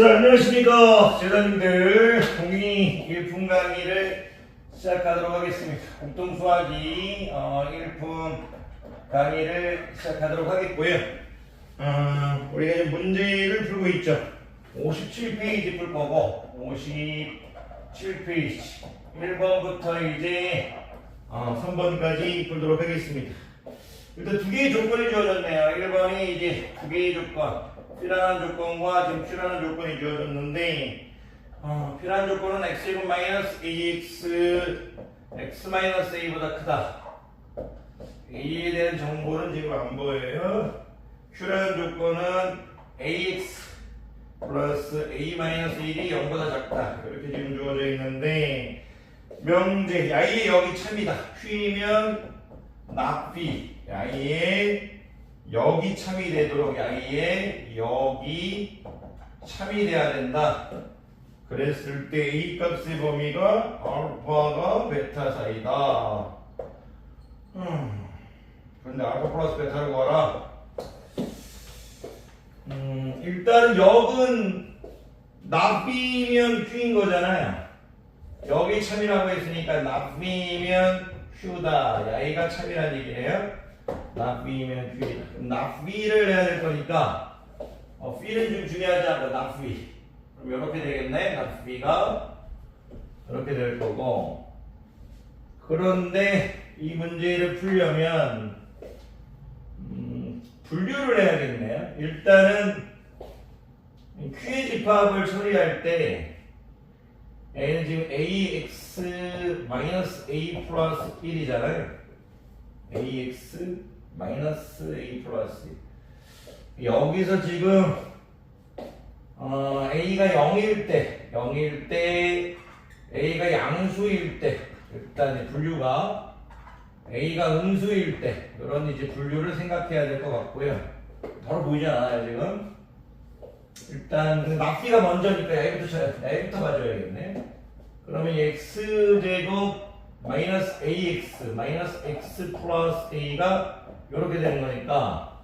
자, 안녕하십니까. 제자님들. 공인이 1분 강의를 시작하도록 하겠습니다. 공통 수학이 어, 1분 강의를 시작하도록 하겠고요. 어, 우리가 이제 문제를 풀고 있죠. 57페이지 풀 거고, 57페이지. 1번부터 이제 어, 3번까지 풀도록 하겠습니다. 일단 두 개의 조건이 주어졌네요. 1번이 이제 두 개의 조건. 필요한 조건과 지금 필요한 조건이 주어졌는데, 어, 필요한 조건은 x제곱 마이너스 ax, x 마이너스 a보다 크다. a에 대한 정보는 지금 안 보여요. 필요한 조건은 ax 플러스 a 마이너스 1이 0보다 작다. 이렇게 지금 주어져 있는데, 명제, 야의 여기 참이다. Q이면 납비, 야의 여기 참이 되도록 야의 여기 참이 돼야 된다. 그랬을 때 A 값의 범위가 알파가 베타 사이다. 음, 그런데 알파 플러스 베타를 구하라. 음, 일단 역은 납비면 Q인 거잖아요. 여기 참이라고 했으니까 납비면 Q다. 야이가 참이라는 얘기네요. Q이다. 그럼 납비를 해야 될 거니까 어, B는 좀 중요하지 않고 납비. 그럼 이렇게 되겠네. 납비가 이렇게 될 거고. 그런데 이 문제를 풀려면 음, 분류를 해야겠네요. 일단은 Q의 집합을 처리할 때 A는 지금 AX 마이너스 A 플러스 1이잖아요. AX 마이너스 A 플러스 1. 여기서 지금 어, A가 0일 때, 0일 때, A가 양수일 때, 일단 분류가 A가 음수일 때, 이런 이제 분류를 생각해야 될 것 같고요. 바로 보이지 않아요, 지금? 일단 납비가 먼저니까 A부터 쳐야 A부터 가져야겠네. 그러면 x 제곱 마이너스 ax 마이너스 x 플러스 a가 이렇게 되는 거니까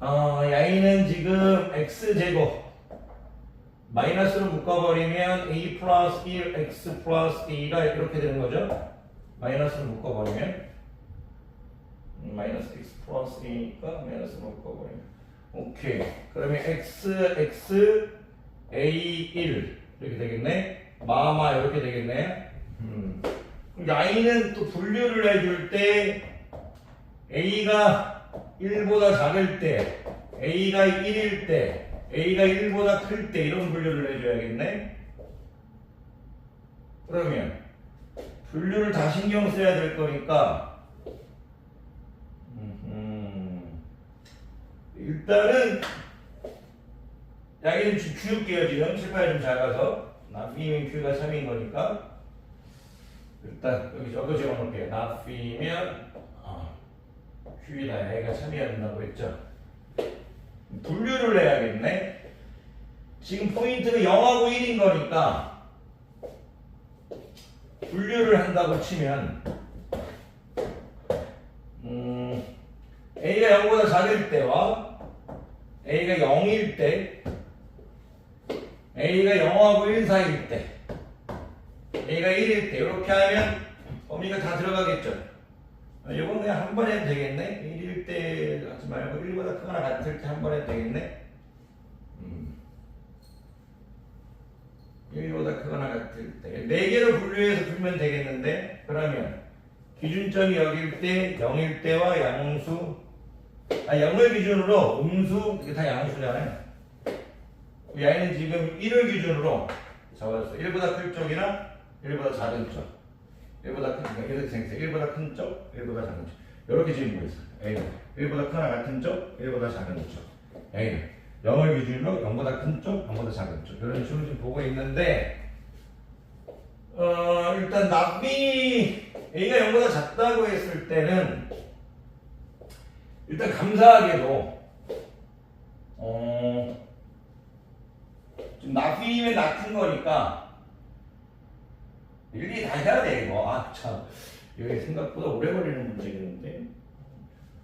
어, y는 지금 x 제곱 마이너스로 묶어버리면 a 플러스 1 x 플러스 a가 이렇게 되는 거죠. 마이너스로 묶어버리면 음, 마이너스 x 플러스 a니까 마이너스로 묶어버리면 오케이. 그러면 x x a 1 이렇게 되겠네. 마마 이렇게 되겠네. 음. Y는 또 분류를 해줄 때 a가 1보다 작을 때, a가 1일 때, a가 1보다 클 때 이런 분류를 해줘야겠네. 그러면 분류를 다 신경 써야 될 거니까 음, 일단은 좀 줄게요. 지금 실파이 좀 작아서. 나비면 Q가 3인 거니까 일단 여기 적어 적어놓을게요. 나비면 어, Q이다. A가 3이어야 된다고 했죠? 분류를 해야겠네? 지금 포인트가 0하고 1인 거니까 분류를 한다고 치면 음, A가 0보다 작을 때와 A가 0일 때 A가 0하고 1 사이일 때 A가 1일 때 이렇게 하면 범위가 다 들어가겠죠. 이건 그냥 한 번에 되겠네. 1일 때 하지 말고 1보다 크거나 같을 때 한 번에 되겠네. 음. 1보다 크거나 같을 때. 4개로 분류해서 풀면 되겠는데 그러면 기준점이 여기일 때 0일 때와 양수. 아 0을 기준으로 음수 이게 다 양수잖아요. 얘는 지금 1을 기준으로 잡았어. 1보다 클 쪽이나 1보다 작은 쪽. 1보다 큰, 그러니까 이렇게 생겼어. 1보다 큰 쪽, 1보다 작은 쪽. 이렇게 지금 보였어. A는 1보다 크나 같은 쪽, 1보다 작은 쪽. A는 0을 기준으로 0보다 큰 쪽, 0보다 작은 쪽. 이런 식으로 지금 보고 있는데, 어, 일단 납비 A가 0보다 작다고 했을 때는, 일단 감사하게도, 어, 지금 납비면 낮은 거니까 일일이 다 해야 돼 이거 아참 이게 생각보다 오래 걸리는 문제겠는데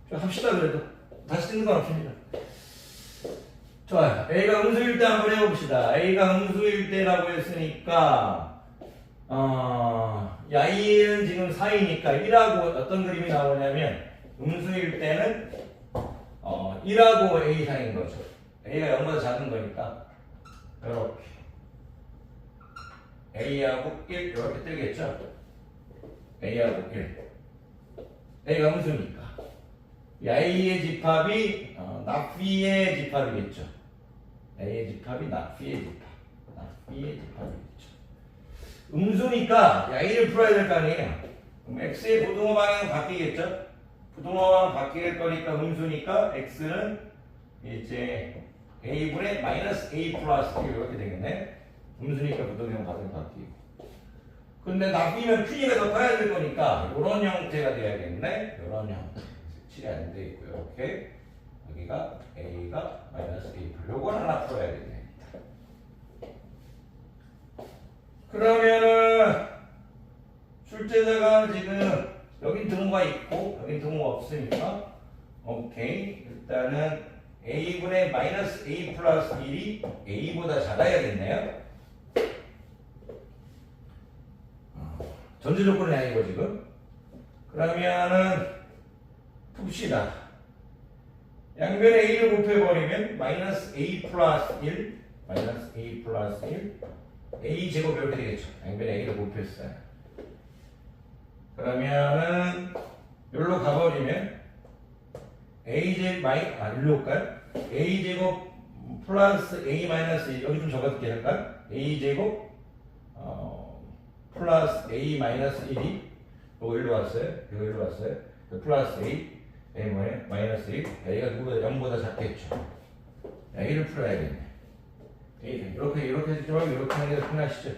좀 합시다 그래도 다시 듣는 건 없습니다 좋아요. A가 음수일 때 한번 해봅시다. A가 음수일 때라고 했으니까, 어, 야, A는 지금 4이니까 1하고 어떤 그림이 나오냐면, 음수일 때는, 어, 1하고 A 사이인 거죠. A가 0보다 작은 거니까, 이렇게. A하고 1, 이렇게 뜨겠죠? A하고 1. A가 음수니까. A의 집합이 어, 낙비의 집합이겠죠. A의 집합이 낙비의 집합. 낙비의 집합이겠죠. 음수니까 A를 풀어야 될 거 아니에요. 그럼 X의 부동호 방향은 바뀌겠죠. 부동호 방향 바뀔 거니까 음수니까 X는 이제 A분의 마이너스 A 플러스 1 이렇게 되겠네. 음수니까 부동형 방향 바뀌고. 근데 낙비면 P가 더 커야 될 거니까 이런 형태가 돼야겠네. 이런 형태. 칠이 안 돼 있고요. 이렇게 여기가 A가 마이너스 A 플 요걸 하나 풀어야겠네. 그러면은 출제자가 지금 여긴 등호가 있고 여긴 등호가 없으니까 오케이 일단은 A분의 마이너스 A 플러스 1이 A보다 작아야겠네요. 어, 전제 조건이 아니고 지금 그러면은 풉시다. 양변에 a를 곱해버리면 마이너스 a 플러스 1 마이너스 a 플러스 1 a 제곱 이렇게 되겠죠. 양변에 a를 곱했어요. 그러면은 여기로 가버리면 a 제곱 마이 아 일로 올까요? a 제곱 플러스 a 마이너스 1 여기 좀 적어둘게 할까요? a 제곱 어, 플러스 a 마이너스 1이 요거 일로 왔어요. 요거 일로 왔어요. 그 플러스 a a 마이너스 1 a가 누구보다 0보다 작겠죠. a를 풀어야겠네. a 이렇게 이렇게 해주지 말고 이렇게 하는 게 편하시죠.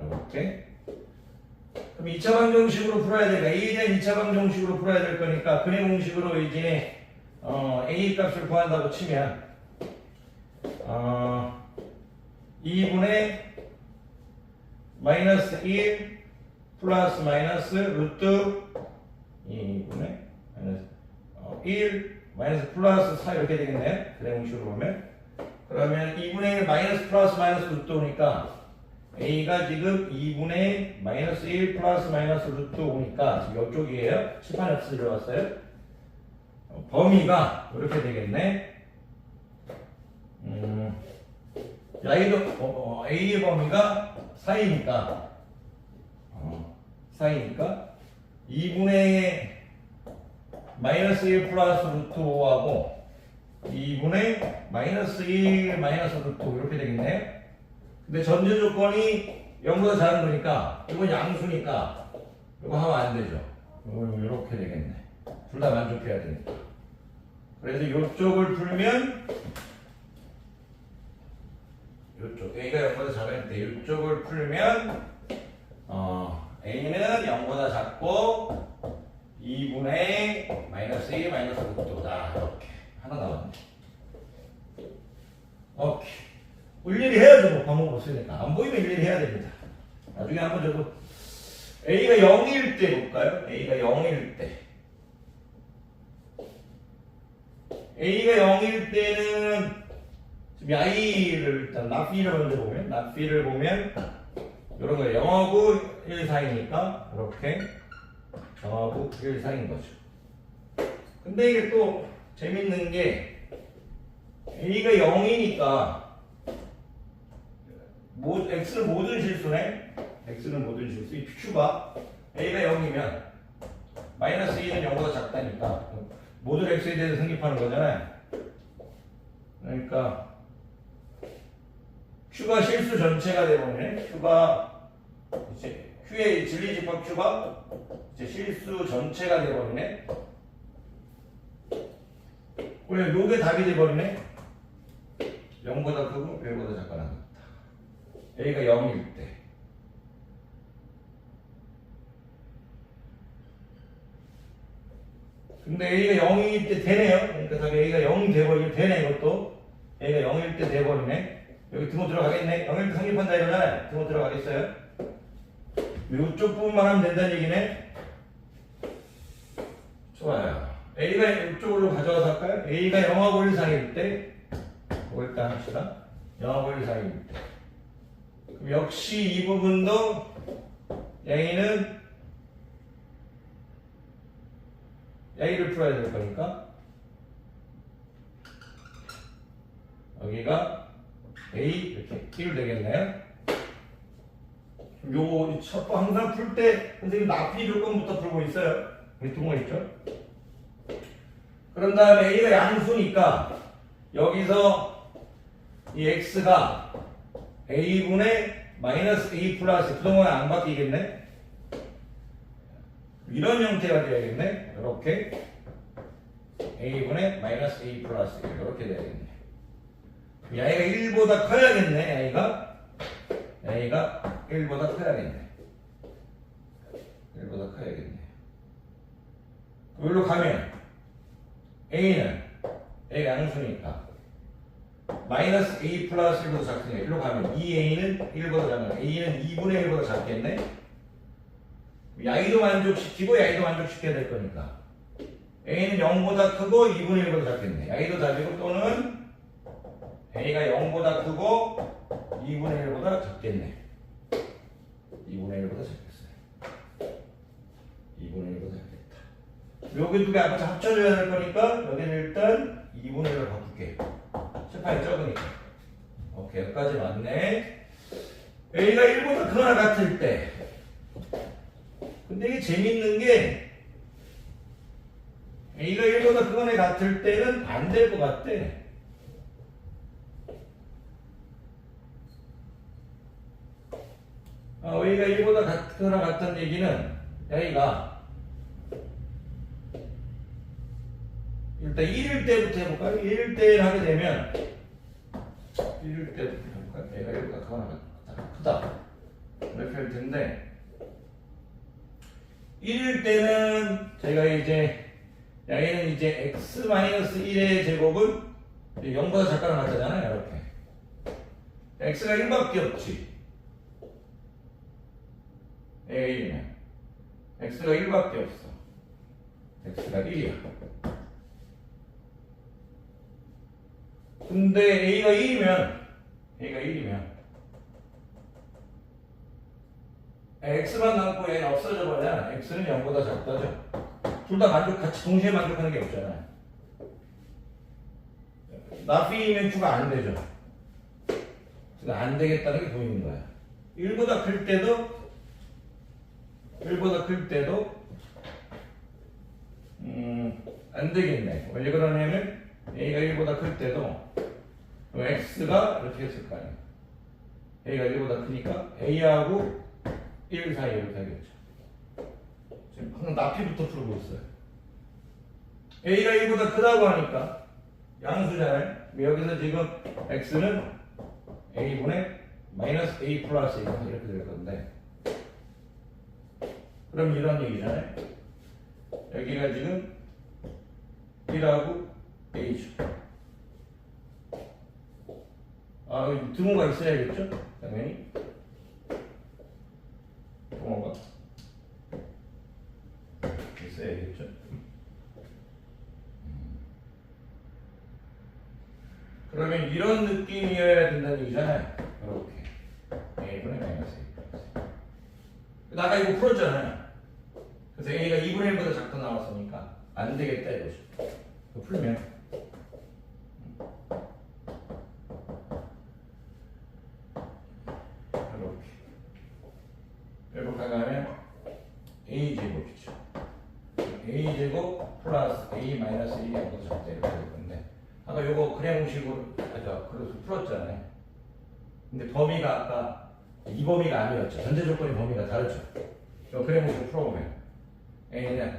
이렇게. 그럼 2차 방정식으로 풀어야 될 a에 대한 2차 방정식으로 풀어야 될 거니까 근해 공식으로 이제 어, a 값을 구한다고 치면 어, 2분의 마이너스 1 플러스 마이너스 루트 2분의 마이너스 어, 1 마이너스 플러스 4 이렇게 되겠네. 그래 공식으로 보면 그러면 2분의 1 마이너스 플러스 마이너스 루트 오니까 A가 지금 2분의 마이너스 1 플러스 마이너스 루트 오니까 지금 이쪽이에요. 칠판에 없어 들어갔어요. 어, 범위가 이렇게 되겠네. 음, A도 어, 어, A의 범위가 4이니까 어, 4이니까 2분의 마이너스 1 플러스 루트 5하고 2분의 마이너스 1 마이너스 루트 5 이렇게 되겠네. 근데 전제 조건이 0보다 작은 거니까 이건 양수니까 이거 하면 안 되죠. 이렇게 되겠네. 둘 다 만족해야 되니까. 그래서 이쪽을 풀면 이쪽 A가 0보다 작은데 이쪽을 풀면 어, A는 0보다 작고 2분의 마이너스 1 마이너스 루트다 이렇게 하나 나왔네. 오케이. 일일이 해야죠. 뭐 과목 없으니까. 안 보이면 일일이 해야 됩니다. 나중에 한번 저도 A가 0일 때 볼까요? A가 0일 때. A가 0일 때는 i를 일단 납비를 먼저 보면 납비를 보면 이런 거 0하고 1 사이니까 이렇게 0하고 1 사이인 거죠. 근데 이게 또 재밌는 게 A가 0이니까 모, X는 모든 실수네. X는 모든 실수. 이 Q가 A가 0이면 마이너스 2는 0보다 작다니까 모든 X에 대해서 성립하는 거잖아요. 그러니까 Q가 실수 전체가 되버리네. Q가 이제 Q의 진리 집합 Q가 이제 실수 전체가 되버리네. 왜 요게 답이 돼버리네? 0보다 크고 1보다 작거나 같다. A가 0일 때. 근데 A가 0일 때 되네요. 그러니까 답이 A가 0이 돼버리면 되네, 이것도. A가 0일 때 돼버리네. 여기 등호 들어가겠네. 0일 때 성립한다 이러잖아요. 등호 들어가겠어요? 이쪽 부분만 하면 된다는 얘기네. 좋아요. A가 이쪽으로 가져와서 할까요? A가 0하고 1 사이일 때, 그거 일단 합시다. 0하고 1 사이일 때. 그럼 역시 이 부분도 A는 A를 풀어야 될 거니까 여기가 A 이렇게 1 되겠네요. 요거 첫번 항상 풀 때 선생님 납비 조건부터 풀고 있어요. 여기 동호 있죠? 그런 다음에 A가 양수니까 여기서 이 X가 A분의 마이너스 A 플러스 그동안 안 바뀌겠네? 이런 형태가 되어야겠네? 이렇게 A분의 마이너스 A 플러스 이렇게 되어야겠네 이 A가 1보다 커야겠네 A가 A가 1보다 커야겠네 1보다 커야겠네 여기로 가면 A는 A가 양수니까 마이너스 A 플러스 1보다 작겠네. 일로 가면 2A는 1보다 작네. A는 2분의 1보다 작겠네. 야이도 만족시키고 야이도 만족시켜야 될 거니까. A는 0보다 크고 2분의 1보다 작겠네. 야이도 다지고 또는 A가 0보다 크고 2분의 1보다 작겠네. 2분의 1보다 작겠어요. 2분의 1보다 작겠다. 여기 두 개 앞에 합쳐줘야 될 거니까 여기는 일단 2분의 1로 바꿀게요. 실판이 적으니까. 오케이, 여기까지 맞네. A가 1보다 크거나 같을 때. 근데 이게 재밌는 게 A가 1보다 크거나 같을 때는 안 될 것 같대. 어, A가 1보다 같거나 같은 얘기는 A가 일단 1일 때부터 해볼까요? 1일 때 하게 되면 1일 때부터 해볼까요? 얘가 1보다 크거나 같다. 크다. 이렇게 할 텐데 1일 때는 제가 이제 얘는 이제 x-1의 제곱은 0보다 작거나 같잖아요. 이렇게 x가 1밖에 없지. A는 x가 1밖에 없어. x가 1이야. 근데 A가 1이면 A가 1이면 X만 남고 얘는 없어져 버려. X는 0보다 작다죠. 둘 다 만족 같이 동시에 만족하는 게 없잖아요. 나피면 추가 안 되죠. 안 되겠다는 게 보이는 거야. 1보다 클 때도 1보다 클 때도 음, 안 되겠네. 왜 그러냐면 A가 1보다 클 때도 X가 이렇게 했을 거 아니에요. A가 1보다 크니까 A하고 1 사이 이렇게 하겠죠. 지금 방금 나피부터 풀고 있어요. A가 1보다 크다고 하니까 양수잖아요. 여기서 지금 X는 A분의 마이너스 A 플러스 이렇게 될 건데 그럼 이런 얘기잖아요. 여기가 지금 1하고 A죠. 아, 등호가 있어야겠죠? 당연히. 등호가 있어야겠죠? 그러면 이런 느낌이어야 된다는 얘기잖아요. 이렇게. A분의 마이너스 A 플러스. 아까 이거 풀었잖아요. 그래서 A가 2분의 1보다 작다 나왔으니까 안 되겠다 이거죠. 이거 풀면 이렇게 이렇게 가면 A 제곱이죠. A 제곱 플러스 A 마이너스 1이 하고 작다 이렇게 될 건데 아까 요거 그래형식으로 아까 그래서 풀었잖아요. 근데 범위가 아까 이 범위가 아니었죠. 전제 조건의 범위가 다르죠. 요 그래형식으로 풀어보면 A는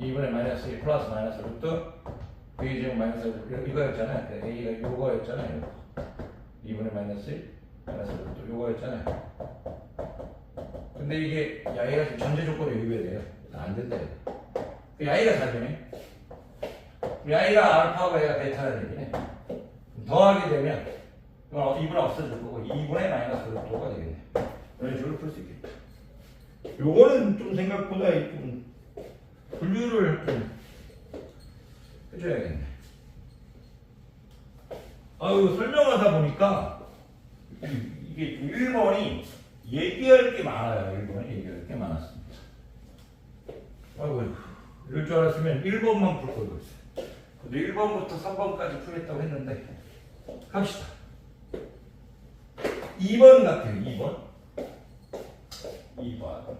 2분의 마이너스 1 플러스 마이너스 루트 B 제곱 마이너스 이- 이거였잖아요. 그 A가 요거였잖아요. 2분의 마이너스 1 마이너스 루트 요거였잖아요. 근데 이게 야이가 지금 전제 조건에 위배돼요. 안. 이거. 그 야이가 사주네. 야이가 알파고 얘가 베타라는 얘기네. 더하게 되면 이건 2분의 없어질 거고 2분의 마이너스 루트가 되겠네. 이런 식으로 풀 수 있겠다. 요거는 좀 생각보다 좀 분류를 좀 해줘야겠네. 아유 설명하다 보니까 이게 1번이 얘기할 게 많아요. 1번이 얘기할 게 많았습니다. 아이고 이럴 줄 알았으면 1번만 풀 거였어요. 근데 1번부터 3번까지 풀겠다고 했는데 갑시다. 2번 같아요. 2번. 2번.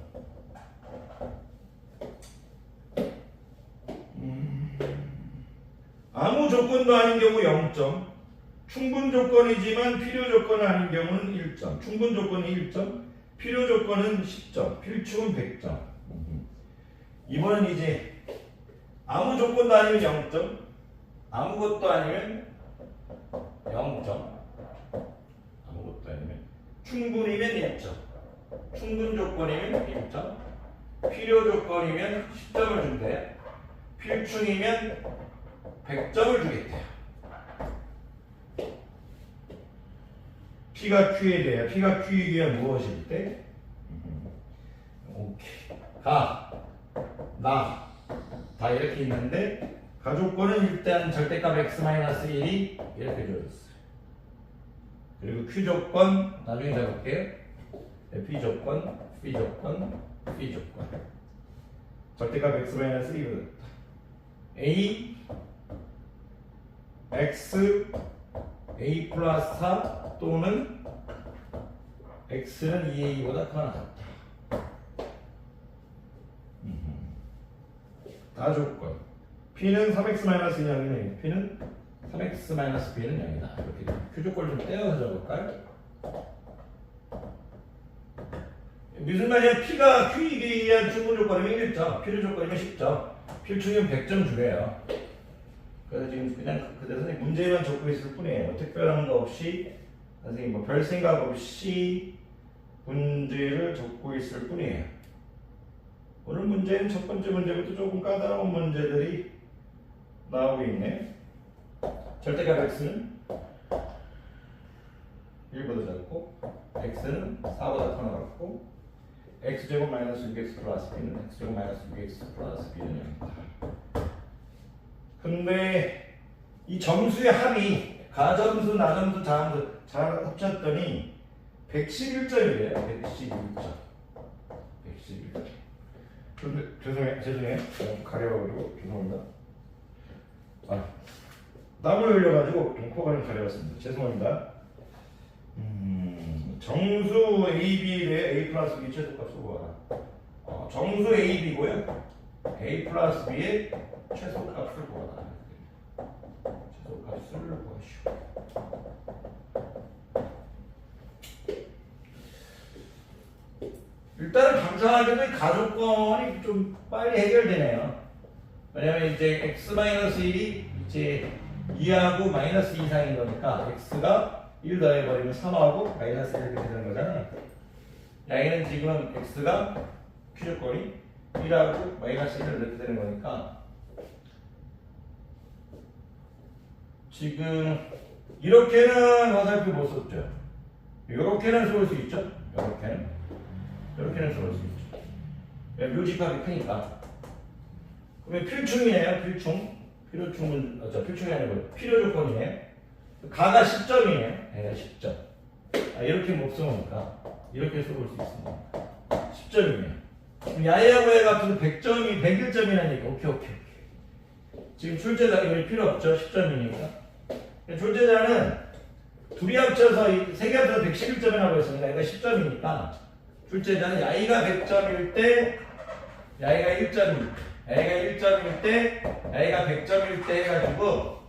음, 아무 조건도 아닌 경우 0점, 충분 조건이지만 필요 조건은 아닌 경우는 1점, 충분 조건은 1점, 필요 조건은 10점, 필충은 100점. 이번은 이제 아무 조건도 아니면 0점, 아무것도 아니면 0점, 아무것도 아니면 충분이면 1점, 충분 조건이면 1점, 필요 조건이면 10점을 준대, 필충이면 100점을 주겠대요. P가 Q에 대해 P가 대해 무엇일 때? 음, 오케이. 가, 나, 다 이렇게 있는데 가족권은 일단 절대값 x-1이 이렇게 주어졌어요. 그리고 Q 조건 나중에 잡을게요. P 조건, P 조건, P 조건. 절대값 x-1이 A x a 플러스 4 또는 x는 2a보다 크거나 같다. 음흠. 다 조건. p는 3x 마이너스 0이네. p는 3x 마이너스 b는 0이다. 이렇게 q 조건을 좀 떼어서 적을까요? 무슨 말이야? p가 q에 의한 충분 조건이면 1점, 필요 조건이면 10점, 필충이면 100점 주래요. 그래서 지금 그냥 그대로 선생님 문제만 적고 있을 뿐이에요. 특별한 거 없이 선생님 뭐 별 생각 없이 문제를 적고 있을 뿐이에요. 오늘 문제는 첫 번째 문제부터 조금 까다로운 문제들이 나오고 있네. 절대값 x는 1보다 작고 x는 4보다 커나 같고 x제곱 마이너스 6x 플러스 b는 x제곱 마이너스 6x 플러스 b는 0이다. 근데 이 점수의 합이 가점수, 나점수, 자점수 잘 합쳤더니 111점이래요. 111점. 111점. 근데 죄송해, 죄송해. 너무 가려가지고 죄송합니다. 아, 땀을 흘려가지고 좀 코가 좀 가려웠습니다. 죄송합니다. 음, 정수 대해 A 플러스 B 최소값을 구하라. 어, 정수 AB고요. A 플러스 B의 최소값을 구하라. 최소값을 구하시오. 일단은 감사하게도 이 가족권이 좀 빨리 해결되네요. 왜냐면 이제 x-1이 이제 2하고 마이너스 2 이상인 거니까 x가 1 더해버리면 3하고 마이너스 1 이렇게 되는 거잖아요. 여기는 지금 x가 q 조건이 1하고 마이너스 1 이렇게 되는 거니까 지금 이렇게는 화살표 못 썼죠. 이렇게는 쏠 수 있죠. 이렇게는 이렇게는 쏠 수 있죠. 왜 묘집합이 크니까. 그러면 필충이네요. 필충. 필요충은 어, 저 필충이 아니고 필요 조건이네요. 가가 10점이네요. 얘가 10점. 아, 이렇게 못 써놓으니까 이렇게 써볼 수 있습니다. 10점이네요. 야외하고 얘가 합쳐서 100점이 101점이라니까 오케이 오케이 오케이. 지금 출제자 이거 필요 없죠. 10점이니까. 출제자는 둘이 합쳐서 이세개 합쳐서 111점이라고 했습니다. 이거 10점이니까 출제자는 야이가 100점일 때 야이가 1점일 때 야이가 1점일 때 야이가 100점일 때 해가지고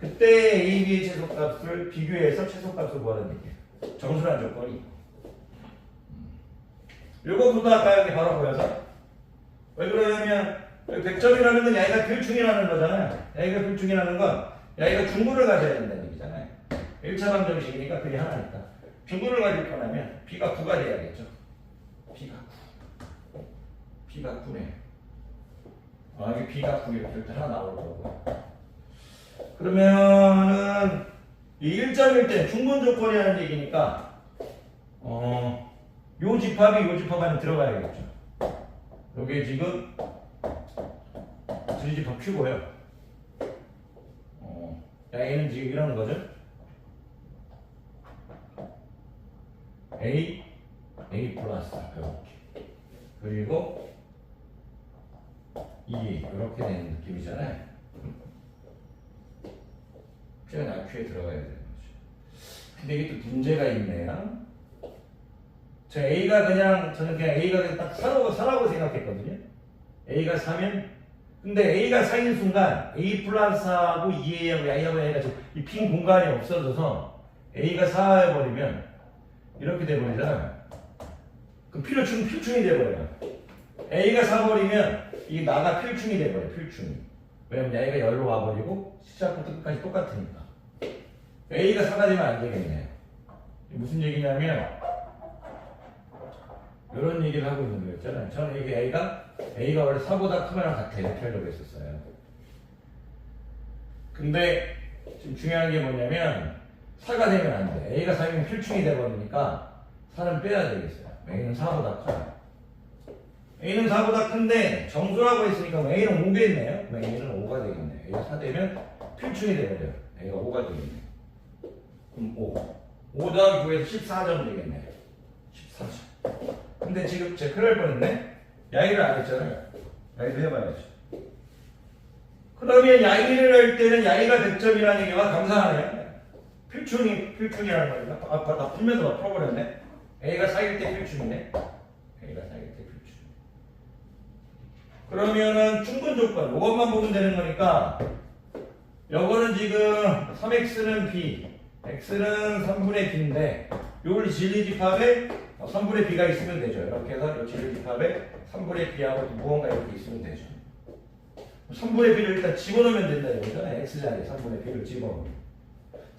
그때 A, B의 최소값을 비교해서 최소값을 구하는 얘기예요. 정수란 조건이. 요거부터 아까 여기 바로 보여서 왜 그러냐면 100점이라는 건 야이가 필충이라는 거잖아요. 야이가 필충이라는 건 야이가 중구를 가져야 된다는 얘기잖아요. 1차 방정식이니까 그게 하나니까. 중구를 가질 거라면 B가 9가 돼야겠죠. B가 9. B가 9네. 아, 이게 B가 9 이렇게 때 하나 나올 거고. 그러면은 1점일 때 중분 조건이라는 얘기니까 어, 요 집합이 요 집합 안에 들어가야겠죠. 요게 지금 두집합 Q고요. 어, 야, 얘는 지금 이러는 거죠. A, A 플러스 이렇게 그리고 E 이렇게 되는 느낌이잖아요. Q는 RQ에 들어가야 되는 거죠. 근데 이게 또 문제가 있네요. 저 A가 그냥 저는 그냥 A가 그냥 딱 사라고 사라고 생각했거든요. A가 4면 근데 A가 4인 순간 A 플러스하고 2A하고 I하고 A가 이빈 공간이 없어져서 A가 4해버리면 이렇게 돼버리잖아요. 그럼 필요충 필충이 돼버려요. A가 4버리면 이게 나가 필충이 돼버려 필충이. 왜냐면 A가 열로 와버리고 시작부터 끝까지 똑같으니까. A가 4가 되면 안 되겠네요. 무슨 얘기냐면 이런 얘기를 하고 있는 거였잖아요. 저는 이게 A가 A가 원래 4보다 크거나 같아 이렇게 하려고 했었어요. 근데 지금 중요한 게 뭐냐면 4가 되면 안 돼. A가 4이면 필충이 돼버리니까 4는 빼야 되겠어요. A는 4보다 커요. A는 4보다 큰데 정수라고 했으니까 뭐 A는 5겠네요. A는 5가 되겠네. A가 4 되면 필충이 돼버려요. A가 5가 되겠네. 그럼 5. 5 더하기 9에서 14점 되겠네. 14점. 근데 지금 제 큰일 날 뻔했네. 야기를 안 했잖아요. 야기도 해봐야지. 그러면 야기를 할 때는 야기가 100점이라는 얘기와 감사하네요. 필충이, 필충이라는 말이야. 아, 아, 나 풀면서 막 풀어버렸네. A가 4일 때 필충이네. A가 4일 때 필충. 그러면은 충분 조건, 이것만 보면 되는 거니까, 요거는 지금 3x는 b, x는 3분의 b인데, 요걸 진리집합에 3분의 b가 있으면 되죠. 이렇게 해서 요 진리집합에 3분의 b하고 무언가 이렇게 있으면 되죠. 3분의 b를 일단 집어넣으면 된다 이거잖아요. x자리에 3분의 b를 집어넣으면.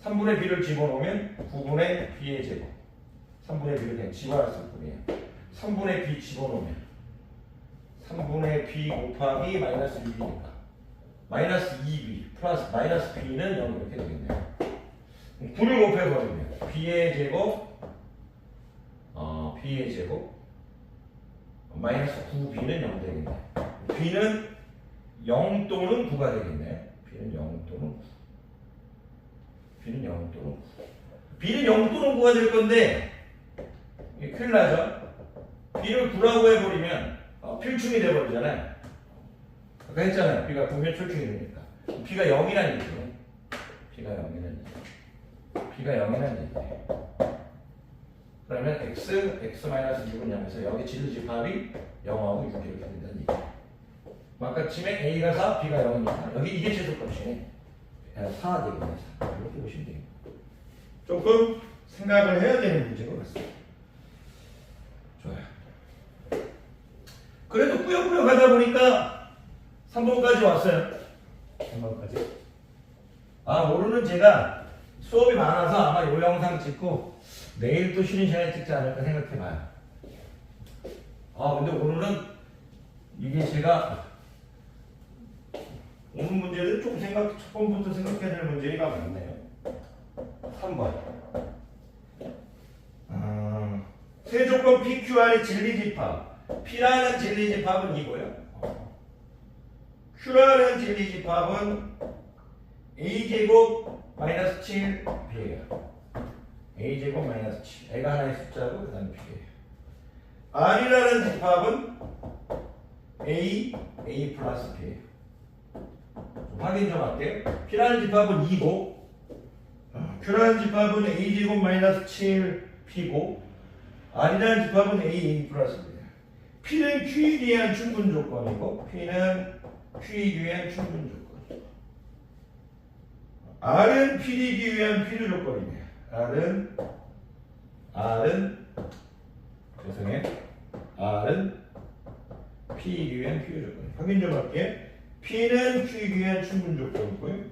3분의 b를 집어넣으면 9분의 b의 제곱. 3분의 b를 그냥 집어넣었을 뿐이에요. 3분의 b 집어넣으면 3분의 b 곱하기 마이너스 6이니까 마이너스 2b 플러스 마이너스 b는 0 이렇게 되겠네요. 9를 곱해버리면 b의 제곱 어, b의 제곱 마이너스 9b는 0 되겠네. b는 0 또는 9가 되겠네. b는 0 또는 9. b는 0 또는 9. b는 0 또는 9가 될 건데 큰일 나죠. b를 9라고 해버리면 어, 필충이 돼버리잖아요. 아까 했잖아요. b가 9면 필충이 되니까. b가 0이라는 얘기예요. b가 0이라는 얘기. b가 0이라는 얘기예요. 그러면 x, x-6은 0에서 여기 집합이 0하고 6 이렇게 된다는 얘기예요. 아까 치면 a가 4, b가 0이니까 여기 이게 최소값이네. 4 되겠네. 4. 이렇게 보시면 돼요. 조금 생각을 해야 되는 문제인 것 같습니다. 좋아요. 그래도 꾸역꾸역 하다 보니까 3번까지 왔어요. 3번까지. 아, 오늘은 제가 수업이 많아서 아마 이 영상 찍고 내일 또 쉬는 시간에 찍지 않을까 생각해봐요. 아, 근데 오늘은 이게 제가 오늘 문제는 조금 생각, 첫 번부터 생각해야 될 문제가 많네요. 3번. 아, 세조건 PQR의 진리 집합. P라는 진리 집합은 이고요. Q라는 진리 집합은 A제곱 마이너스 7 B예요. A제곱 마이너스 7. A가 하나의 숫자고 그 다음에 B예요. R이라는 집합은 A, A 플러스 B예요. 좀 확인 좀 할게요. P라는 집합은 2고 Q라는 집합은 A제곱 마이너스 7 P고 R이라는 집합은 A, A 플러스 B예요. P는 Q에 대한 충분 조건이고 P는 Q에 대한 충분 조건. R은 P이기 위한 필요 조건이네요. R은 R은 죄송해요. R은 P이기 위한 필요 조건. 확인 좀 할게요. P는 Q이기 위한 충분 조건이고요.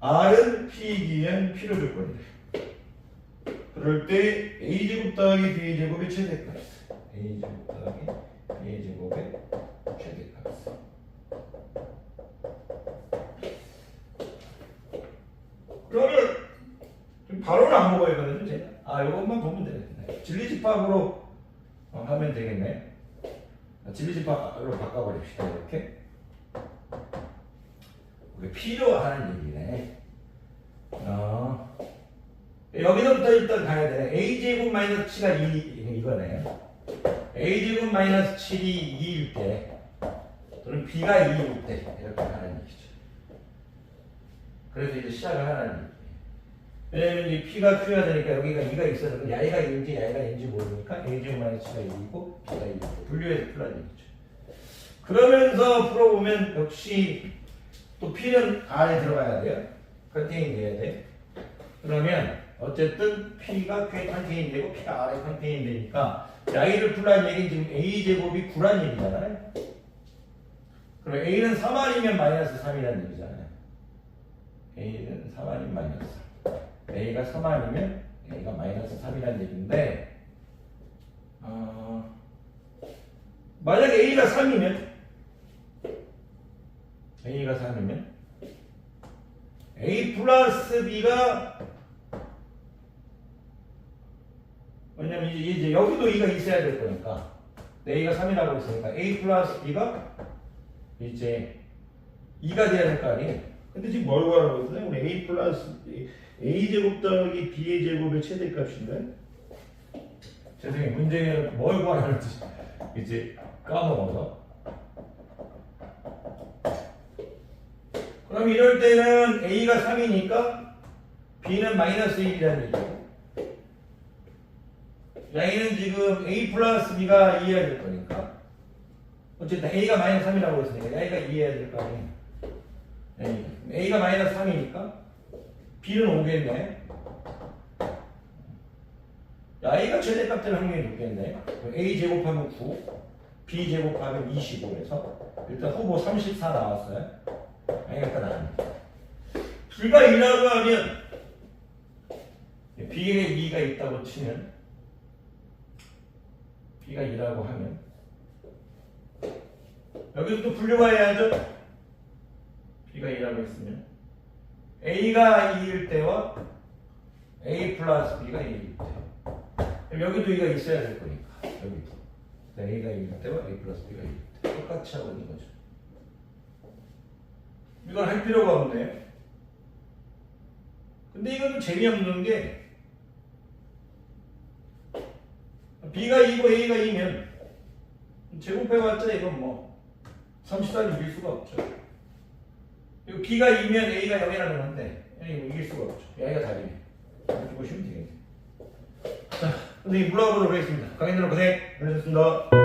R은 P이기 위한 필요 조건이다. 그럴 때 A제곱 더하기 B제곱의 최대값. A제곱 더하기 B제곱의 최대값. 그러면 좀 바로는 안 먹어야 되거든요, 제가. 아, 이것만 보면 되겠네. 진리집합으로 어, 하면 되겠네. 아, 진리집합으로 바꿔버립시다, 이렇게. 우리 필요하는 얘기네. 어. 여기서부터 일단 가야 돼. a제곱 마이너스 7가 2 이거네. A제곱 마이너스 7이 2일 때 또는 b가 2일 때 이렇게 하는 얘기죠. 그래서 이제 시작을 하는 얘기. 왜냐면 이 p가 q가 되니까 여기가 2가 있어서 그럼 야이가 2인지 야이가 2인지 모르니까 a제곱 마이너스 7가 2이고 b가 2이고 분류해서 풀라는 얘기죠. 그러면서 풀어보면 역시 또 p는 안에 들어가야 돼요. 컨테인 돼야 돼. 그러면 어쨌든 P가 Q에 컨테인 되고 P가 R에 컨테인 되니까 Y를 풀라는 얘기는 지금 A 제곱이 9란 얘기잖아요. 그럼 A는 3 아니면 마이너스 3이라는 얘기잖아요. A는 3 아니면 마이너스 3. A가 3 아니면 A가 마이너스 3이라는 얘기인데 어, 만약에 A가 3이면 A가 3이면 A 플러스 B가 왜냐면 이제, 이제 여기도 E가 있어야 될 거니까. A가 3이라고 했으니까 A 플러스 B가 이제 2가 돼야 될 거 아니에요? 근데 지금 뭘 구하라고 했어요? 우리 A 플러스 A 제곱 더하기 B의 제곱의 최대값인데 죄송해요. 문제는 뭘 구하라는지 이제 까먹어서. 그럼 이럴 때는 A가 3이니까 B는 마이너스 1이라는 얘기죠. A는 지금 A 플러스 B가 2해야 될 거니까. 어쨌든 A가 마이너스 3이라고 했으니까 A가 2해야 될 거 아니에요. A. A가 마이너스 3이니까 B는 5겠네. A가 최대값 될 확률이 높겠네. 그럼 A 제곱하면 9, B 제곱하면 25에서 일단 후보 34 나왔어요. 아니까 나옵니다. 불과 2라고 하면 B에 2가 있다고 치면 B가 2라고 하면 여기서 또 분류가 해야죠. B가 2라고 했으면 A가 2일 때와 A 플러스 B가 2일 때 여기도 2가 있어야 될 거니까 여기도 A가 2일 때와 A 플러스 B가 2일 때 똑같이 하고 있는 거죠. 이건 할 필요가 없네. 근데 이거는 재미없는 게 B가 2고 A가 2면 제곱해봤자 이건 뭐 34를 이길 수가 없죠. 이거 B가 2면 A가 0이라는 건데 이거 이길 수가 없죠. A가 답이네. 이렇게 보시면 되겠네. 자, 선생님 물러가보도록 하겠습니다. 강의들 고생 많으셨습니다.